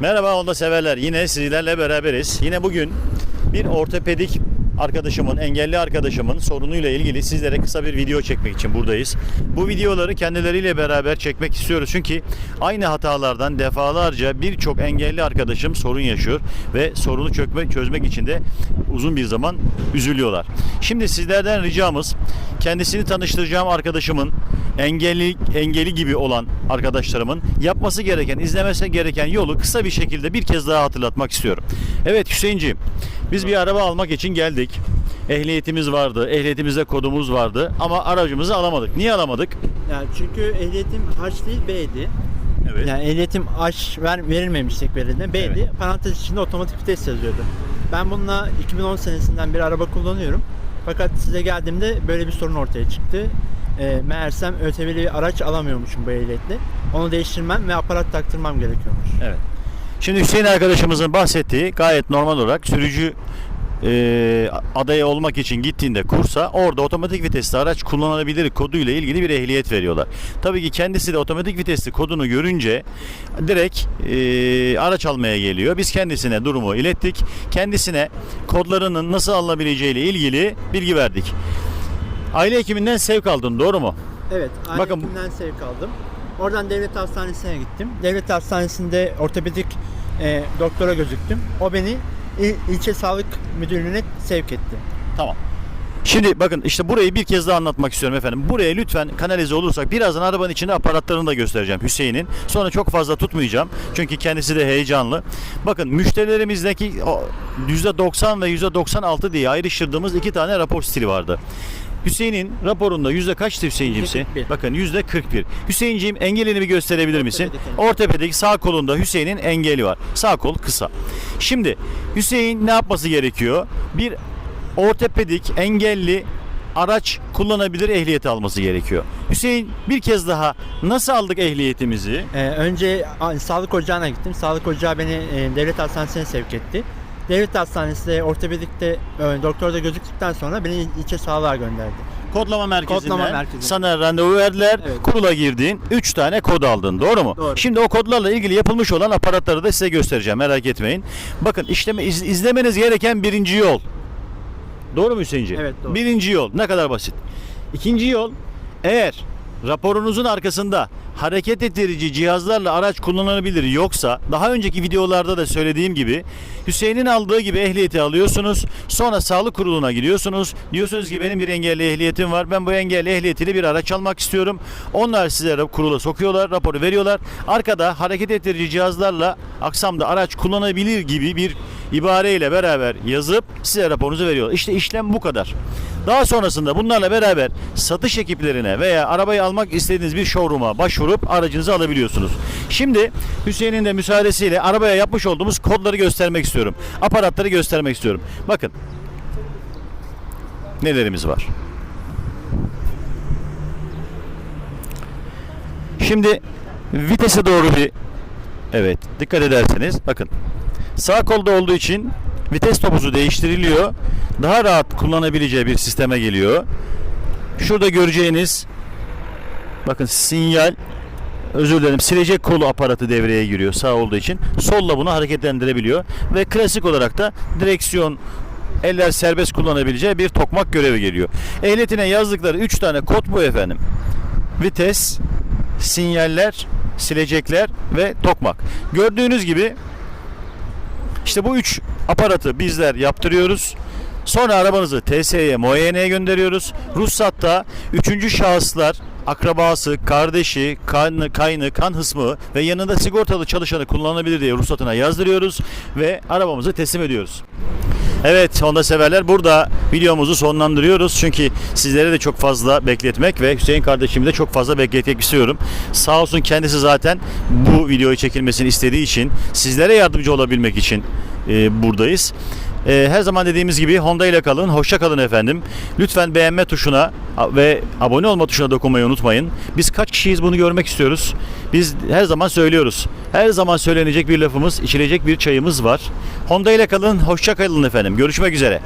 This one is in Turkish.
Merhaba Honda severler. Yine sizlerle beraberiz. Yine bugün bir ortopedik arkadaşımın, engelli arkadaşımın sorunuyla ilgili sizlere kısa bir video çekmek için buradayız. Bu videoları kendileriyle beraber çekmek istiyoruz. Çünkü aynı hatalardan defalarca birçok engelli arkadaşım sorun yaşıyor ve sorunu çökmek, çözmek için de uzun bir zaman üzülüyorlar. Şimdi sizlerden ricamız kendisini tanıştıracağım arkadaşımın engelli engeli gibi olan arkadaşlarımın yapması gereken, izlemesi gereken yolu kısa bir şekilde bir kez daha hatırlatmak istiyorum. Evet Hüseyinciğim, biz bir araba almak için geldik. Ehliyetimiz vardı, ehliyetimizde kodumuz vardı ama aracımızı alamadık. Niye alamadık? Yani çünkü ehliyetim H değil B'di. Evet. Yani ehliyetim H ver, verilmemişti verildi. B'di. Evet. Parantez içinde otomatik vites yazıyordu. Ben bununla 2010 senesinden bir araba kullanıyorum. Fakat size geldiğimde böyle bir sorun ortaya çıktı. E, meğersem ÖTV'li bir araç alamıyormuşum bu ehliyetle. Onu değiştirmem ve aparat taktırmam gerekiyormuş. Evet. Şimdi Hüseyin arkadaşımızın bahsettiği gayet normal olarak sürücü e, adayı olmak için gittiğinde kursa orada otomatik vitesli araç kullanılabilir koduyla ilgili bir ehliyet veriyorlar. Tabii ki kendisi de otomatik vitesli kodunu görünce direkt e, araç almaya geliyor. Biz kendisine durumu ilettik. Kendisine kodlarının nasıl alınabileceği ile ilgili bilgi verdik. Aile hekiminden sevk aldın doğru mu? Evet, aile Bakın- hekiminden sevk aldım. Oradan devlet hastanesine gittim. Devlet hastanesinde ortopedik e, doktora gözüktüm. O beni il, ilçe sağlık müdürlüğüne sevk etti. Tamam. Şimdi bakın işte burayı bir kez daha anlatmak istiyorum efendim. Buraya lütfen kanalize olursak birazdan arabanın içinde aparatlarını da göstereceğim Hüseyin'in. Sonra çok fazla tutmayacağım. Çünkü kendisi de heyecanlı. Bakın müşterilerimizdeki o %90 ve %96 diye ayrıştırdığımız iki tane rapor stili vardı. Hüseyin'in raporunda yüzde kaçtı Hüseyin'cimsi? %41. Bakın yüzde 41. Hüseyin'ciğim engelini bir gösterebilir misin? Ortopedik sağ kolunda Hüseyin'in engeli var. Sağ kol kısa. Şimdi Hüseyin ne yapması gerekiyor? Bir ortopedik engelli araç kullanabilir ehliyeti alması gerekiyor. Hüseyin bir kez daha nasıl aldık ehliyetimizi? E, önce a, sağlık ocağına gittim. Sağlık ocağı beni e, devlet hastanesine sevk etti. Devlet hastanesinde ortopedikte e, doktorda gözüktükten sonra beni ilçe sağlığa gönderdi. Kodlama merkezinden Kodlama merkezi. sana randevu verdiler. Evet. Kurula girdin. 3 tane kod aldın. Doğru mu? Doğru. Şimdi o kodlarla ilgili yapılmış olan aparatları da size göstereceğim. Merak etmeyin. Bakın işleme iz- izlemeniz gereken birinci yol. Doğru mu Hüseyinci? Evet, doğru. Birinci yol. Ne kadar basit. İkinci yol eğer raporunuzun arkasında hareket ettirici cihazlarla araç kullanılabilir yoksa daha önceki videolarda da söylediğim gibi Hüseyin'in aldığı gibi ehliyeti alıyorsunuz. Sonra sağlık kuruluna gidiyorsunuz. Diyorsunuz ki benim bir engelli ehliyetim var. Ben bu engelli ehliyetiyle bir araç almak istiyorum. Onlar size kurula sokuyorlar, raporu veriyorlar. Arkada hareket ettirici cihazlarla aksamda araç kullanabilir gibi bir ibareyle beraber yazıp size raporunuzu veriyorlar. İşte işlem bu kadar. Daha sonrasında bunlarla beraber satış ekiplerine veya arabayı almak istediğiniz bir showroom'a başvurup aracınızı alabiliyorsunuz. Şimdi Hüseyin'in de müsaadesiyle arabaya yapmış olduğumuz kodları göstermek istiyorum. Aparatları göstermek istiyorum. Bakın. Nelerimiz var? Şimdi vitese doğru bir evet dikkat ederseniz bakın sağ kolda olduğu için vites topuzu değiştiriliyor. Daha rahat kullanabileceği bir sisteme geliyor. Şurada göreceğiniz bakın sinyal özür dilerim silecek kolu aparatı devreye giriyor sağ olduğu için. Solla bunu hareketlendirebiliyor ve klasik olarak da direksiyon eller serbest kullanabileceği bir tokmak görevi geliyor. Ehliyetine yazdıkları 3 tane kod bu efendim. Vites, sinyaller, silecekler ve tokmak. Gördüğünüz gibi işte bu üç aparatı bizler yaptırıyoruz. Sonra arabanızı TSE'ye muayeneye gönderiyoruz. Ruhsatta üçüncü şahıslar akrabası, kardeşi, kanı, kaynı, kan hısmı ve yanında sigortalı çalışanı kullanılabilir diye ruhsatına yazdırıyoruz ve arabamızı teslim ediyoruz. Evet Honda severler burada videomuzu sonlandırıyoruz. Çünkü sizlere de çok fazla bekletmek ve Hüseyin kardeşimi de çok fazla bekletmek istiyorum. Sağ olsun kendisi zaten bu videoyu çekilmesini istediği için sizlere yardımcı olabilmek için e, buradayız. E, her zaman dediğimiz gibi Honda ile kalın, hoşça kalın efendim. Lütfen beğenme tuşuna ve abone olma tuşuna dokunmayı unutmayın. Biz kaç kişiyiz bunu görmek istiyoruz. Biz her zaman söylüyoruz. Her zaman söylenecek bir lafımız, içilecek bir çayımız var. Honda ile kalın, hoşça kalın efendim. Görüşmek üzere.